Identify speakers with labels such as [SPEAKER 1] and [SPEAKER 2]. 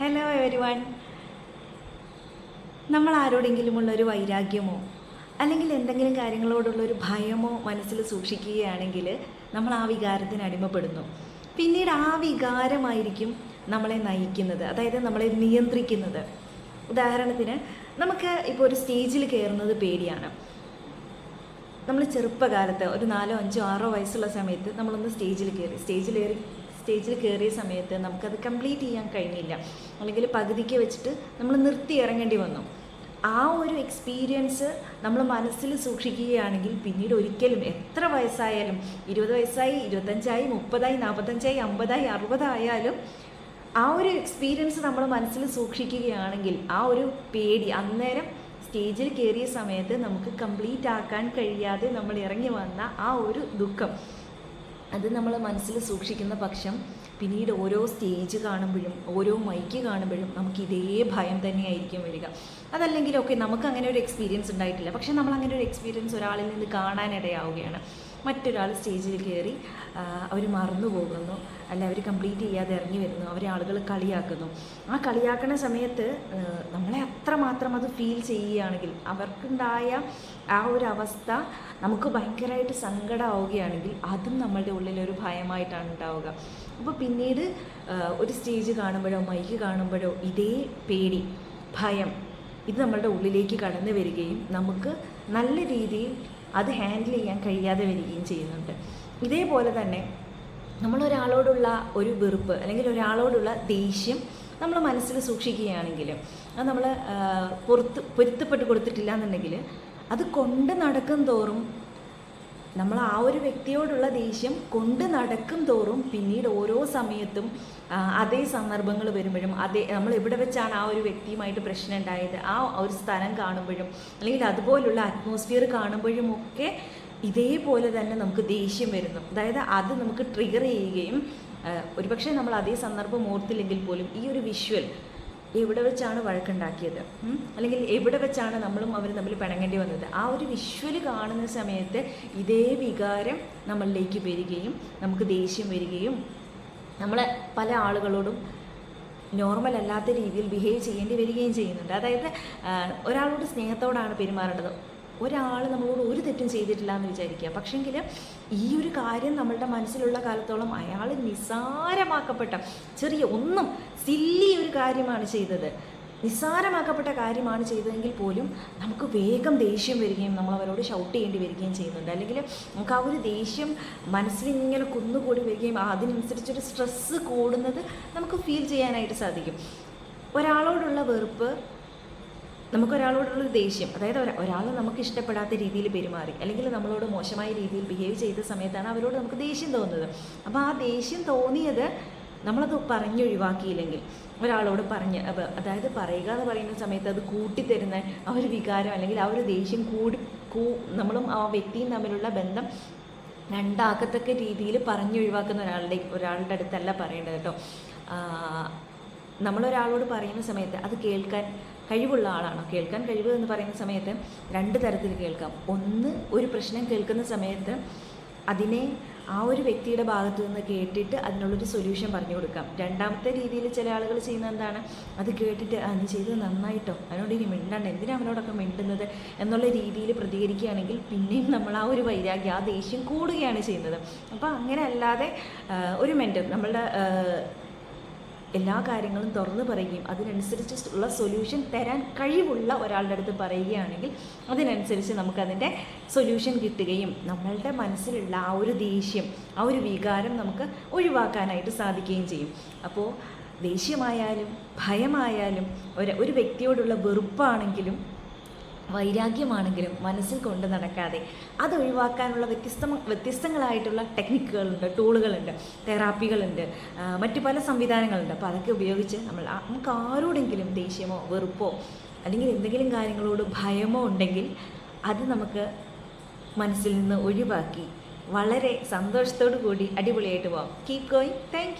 [SPEAKER 1] Hello every one നമ്മൾ ആരോടെങ്കിലുമുള്ള ഒരു വൈരാഗ്യമോ അല്ലെങ്കിൽ എന്തെങ്കിലും കാര്യങ്ങളോടുള്ള ഒരു ഭയമോ മനസ്സിൽ സൂക്ഷിക്കുകയാണെങ്കിൽ നമ്മൾ ആ വികാരത്തിന് അടിമപ്പെടുന്നു. പിന്നീട് ആ വികാരമായിരിക്കും നമ്മളെ നയിക്കുന്നത് അതായത് നമ്മളെ നിയന്ത്രിക്കുന്നത്. ഉദാഹരണത്തിന് നമുക്ക് ഇപ്പോൾ ഒരു സ്റ്റേജിൽ കയറുന്നത് പേടിയാണ്. നമ്മൾ ചെറുപ്പകാലത്ത് ഒരു നാലോ അഞ്ചോ ആറോ വയസ്സുള്ള സമയത്ത് നമ്മളൊന്ന് സ്റ്റേജിൽ കയറി സ്റ്റേജിൽ കയറി സ്റ്റേജിൽ കയറിയ സമയത്ത് നമുക്കത് കംപ്ലീറ്റ് ചെയ്യാൻ കഴിഞ്ഞില്ല. അല്ലെങ്കിൽ പകുതിക്ക് വെച്ചിട്ട് നമ്മൾ നിർത്തി ഇറങ്ങേണ്ടി വന്നു. ആ ഒരു എക്സ്പീരിയൻസ് നമ്മൾ മനസ്സിൽ സൂക്ഷിക്കുകയാണെങ്കിൽ പിന്നീട് ഒരിക്കലും എത്ര വയസ്സായാലും ഇരുപത് വയസ്സായി ഇരുപത്തഞ്ചായി മുപ്പതായി നാൽപ്പത്തഞ്ചായി അമ്പതായി അറുപതായാലും ആ ഒരു എക്സ്പീരിയൻസ് നമ്മൾ മനസ്സിൽ സൂക്ഷിക്കുകയാണെങ്കിൽ ആ ഒരു പേടി അന്നേരം സ്റ്റേജിൽ കയറിയ സമയത്ത് നമുക്ക് കംപ്ലീറ്റ് ആക്കാൻ കഴിയാതെ നമ്മൾ ഇറങ്ങി വന്ന ആ ഒരു ദുഃഖം. അത് നമ്മൾ മനസ്സിൽ സൂക്ഷിക്കുന്ന പക്ഷം പിന്നീട് ഓരോ സ്റ്റേജ് കാണുമ്പോഴും ഓരോ മൈക്ക് കാണുമ്പോഴും നമുക്ക് ഇതേ ഭയം തന്നെയായിരിക്കും വരിക. അതല്ലെങ്കിൽ ഓക്കെ നമുക്ക് അങ്ങനെ ഒരു എക്സ്പീരിയൻസ് ഉണ്ടായിട്ടില്ല. പക്ഷെ നമ്മൾ അങ്ങനെ ഒരു എക്സ്പീരിയൻസ് ഒരാളിൽ നിന്ന് കാണാനിടയാവുകയാണ്. മറ്റൊരാൾ സ്റ്റേജിൽ കയറി അവർ മറന്നു പോകുന്നു. അല്ല അവർ കംപ്ലീറ്റ് ചെയ്യാതെ ഇറങ്ങി വരുന്നു. അവരെ ആളുകൾ കളിയാക്കുന്നു. ആ കളിയാക്കുന്ന സമയത്ത് നമ്മളെ അത്രമാത്രം അത് ഫീൽ ചെയ്യുകയാണെങ്കിൽ അവർക്കുണ്ടായ ആ ഒരു അവസ്ഥ നമുക്ക് ഭയങ്കരമായിട്ട് സങ്കടമാവുകയാണെങ്കിൽ അതും നമ്മളുടെ ഉള്ളിൽ ഒരു ഭയമായിട്ടാണ് ഉണ്ടാവുക. അപ്പോൾ പിന്നീട് ഒരു സ്റ്റേജ് കാണുമ്പോഴോ മൈക്ക് കാണുമ്പോഴോ ഇതേ പേടി ഭയം ഇത് നമ്മളുടെ ഉള്ളിലേക്ക് കടന്നു വരികയും നമുക്ക് നല്ല രീതിയിൽ അത് ഹാൻഡിൽ ചെയ്യാൻ കഴിയാതെ വരികയും ചെയ്യുന്നുണ്ട്. ഇതേപോലെ തന്നെ നമ്മളൊരാളോടുള്ള ഒരു വെറുപ്പ് അല്ലെങ്കിൽ ഒരാളോടുള്ള ദേഷ്യം നമ്മൾ മനസ്സിൽ സൂക്ഷിക്കുകയാണെങ്കിൽ അത് നമ്മൾ പുറത്ത് പൊരുത്തപ്പെട്ട് കൊടുത്തിട്ടില്ല എന്നുണ്ടെങ്കിൽ അത് കൊണ്ട് നടക്കും തോറും നമ്മൾ ആ ഒരു വ്യക്തിയോടുള്ള ദേഷ്യം കൊണ്ട് നടക്കും തോറും പിന്നീട് ഓരോ സമയത്തും അതേ സന്ദർഭങ്ങൾ വരുമ്പോഴും അതേ നമ്മൾ എവിടെ വെച്ചാണ് ആ ഒരു വ്യക്തിയുമായിട്ട് പ്രശ്നം ഉണ്ടായത് ആ ഒരു സ്ഥലം കാണുമ്പോഴും അല്ലെങ്കിൽ അതുപോലുള്ള അറ്റ്മോസ്ഫിയർ കാണുമ്പോഴും ഒക്കെ ഇതേപോലെ തന്നെ നമുക്ക് ദേഷ്യം വരുന്നു. അതായത് അത് നമുക്ക് ട്രിഗർ ചെയ്യുകയും ഒരുപക്ഷെ നമ്മൾ അതേ സന്ദർഭം ഓർത്തില്ലെങ്കിൽ പോലും ഈ ഒരു വിഷ്വൽ എവിടെ വെച്ചാണ് വഴക്കുണ്ടാക്കിയത്? അല്ലെങ്കിൽ എവിടെ വെച്ചാണ് നമ്മളും അവരും തമ്മിൽ പിണങ്ങേണ്ടി വന്നത്? ആ ഒരു വിഷ്വൽ കാണുന്ന സമയത്ത് ഇതേ വികാരം നമ്മളിലേക്ക് വരികയും നമുക്ക് ദേഷ്യം വരികയും നമ്മളെ പല ആളുകളോടും നോർമൽ അല്ലാത്ത രീതിയിൽ ബിഹേവ് ചെയ്യേണ്ടി വരികയും ചെയ്യുന്നുണ്ട്. അതായത് ഒരാളോട് സ്നേഹത്തോടാണ് പെരുമാറേണ്ടത്. ഒരാൾ നമ്മളോട് ഒരു തെറ്റും ചെയ്തിട്ടില്ല എന്ന് വിചാരിക്കുക. പക്ഷെങ്കിൽ ഈ ഒരു കാര്യം നമ്മളുടെ മനസ്സിലുള്ള കാലത്തോളം അയാൾ നിസ്സാരമാക്കപ്പെട്ട ചെറിയ ഒന്നും സില്ലി ഒരു കാര്യമാണ് ചെയ്തത്. നിസ്സാരമാക്കപ്പെട്ട കാര്യമാണ് ചെയ്തതെങ്കിൽ പോലും നമുക്ക് വേഗം ദേഷ്യം വരികയും നമ്മൾ അവരോട് ഷൗട്ട് ചെയ്യേണ്ടി വരികയും ചെയ്യുന്നുണ്ട്. അല്ലെങ്കിൽ നമുക്ക് ആ ഒരു ദേഷ്യം മനസ്സിലിങ്ങനെ കുന്നുകൂടി വരികയും അതിനനുസരിച്ചൊരു സ്ട്രെസ്സ് കൂടുന്നത് നമുക്ക് ഫീൽ ചെയ്യാനായിട്ട് സാധിക്കും. ഒരാളോടുള്ള വെറുപ്പ് നമുക്കൊരാളോടുള്ള ദേഷ്യം അതായത് ഒരാൾ നമുക്ക് ഇഷ്ടപ്പെടാത്ത രീതിയിൽ പെരുമാറി അല്ലെങ്കിൽ നമ്മളോട് മോശമായ രീതിയിൽ ബിഹേവ് ചെയ്ത സമയത്താണ് അവരോട് നമുക്ക് ദേഷ്യം തോന്നുന്നത്. അപ്പോൾ ആ ദേഷ്യം തോന്നിയത് നമ്മളത് പറഞ്ഞൊഴിവാക്കിയില്ലെങ്കിൽ ഒരാളോട് പറഞ്ഞ് അതായത് പറയുക എന്ന് പറയുന്ന സമയത്ത് അത് കൂട്ടിത്തരുന്ന ആ ഒരു വികാരം അല്ലെങ്കിൽ ആ ഒരു ദേഷ്യം കൂടി കൂ നമ്മളും ആ വ്യക്തിയും തമ്മിലുള്ള ബന്ധം രണ്ടാക്കത്തക്ക രീതിയിൽ പറഞ്ഞൊഴിവാക്കുന്ന ഒരാളുടെ ഒരാളുടെ അടുത്തല്ല പറയേണ്ടത് കേട്ടോ. നമ്മളൊരാളോട് പറയുന്ന സമയത്ത് അത് കേൾക്കാൻ കഴിവുള്ള ആളാണോ? കേൾക്കാൻ കഴിവ് എന്ന് പറയുന്ന സമയത്ത് രണ്ട് തരത്തിൽ കേൾക്കാം. ഒന്ന് ഒരു പ്രശ്നം കേൾക്കുന്ന സമയത്ത് അതിനെ ആ ഒരു വ്യക്തിയുടെ ഭാഗത്തു നിന്ന് കേട്ടിട്ട് അതിനുള്ളൊരു സൊല്യൂഷൻ പറഞ്ഞു കൊടുക്കാം. രണ്ടാമത്തെ രീതിയിൽ ചില ആളുകൾ ചെയ്യുന്നത് എന്താണ്? അത് കേട്ടിട്ട് നീ ചെയ്തത് നന്നായിട്ടോ? അതിനോട് ഇനി മിണ്ടണ്ട. എന്തിനാ അവനോടൊക്കെ മിണ്ടുന്നത്? എന്നുള്ള രീതിയിൽ പ്രതികരിക്കുകയാണെങ്കിൽ പിന്നെയും നമ്മൾ ആ ഒരു വൈരാഗ്യം ആ ദേഷ്യം കൂടുകയാണ് ചെയ്യുന്നത്. അപ്പോൾ അങ്ങനെ അല്ലാതെ ഒരു മെന്റർ നമ്മളുടെ എല്ലാ കാര്യങ്ങളും തുറന്നു പറയുകയും അതിനനുസരിച്ചുള്ള സൊല്യൂഷൻ തരാൻ കഴിവുള്ള ഒരാളുടെ അടുത്ത് പറയുകയാണെങ്കിൽ അതിനനുസരിച്ച് നമുക്കതിന്റെ സൊല്യൂഷൻ കിട്ടുകയും നമ്മളുടെ മനസ്സിലുള്ള ആ ഒരു ദേഷ്യം ആ ഒരു വികാരം നമുക്ക് ഒഴിവാക്കാനായിട്ട് സാധിക്കുകയും ചെയ്യും. അപ്പോൾ ദേഷ്യമായാലും ഭയമായാലും ഒരു ഒരു വ്യക്തിയോടുള്ള വെറുപ്പാണെങ്കിലും വൈരാഗ്യമാണെങ്കിലും മനസ്സിൽ കൊണ്ട് നടക്കാതെ. അത് ഒഴിവാക്കാനുള്ള വ്യത്യസ്ത വ്യത്യസ്തങ്ങളായിട്ടുള്ള ടെക്നിക്കുകളുണ്ട് ടൂളുകളുണ്ട് തെറാപ്പികളുണ്ട് മറ്റു പല സംവിധാനങ്ങളുണ്ട്. അപ്പോൾ അതൊക്കെ ഉപയോഗിച്ച് നമ്മൾ നമുക്ക് ആരോടെങ്കിലും ദേഷ്യമോ വെറുപ്പോ അല്ലെങ്കിൽ എന്തെങ്കിലും കാര്യങ്ങളോട് ഭയമോ ഉണ്ടെങ്കിൽ അത് നമുക്ക് മനസ്സിൽ നിന്ന് ഒഴിവാക്കി വളരെ സന്തോഷത്തോടു കൂടി അടിപൊളിയായിട്ട് പോകാം കീപ് ഗോയിങ് താങ്ക്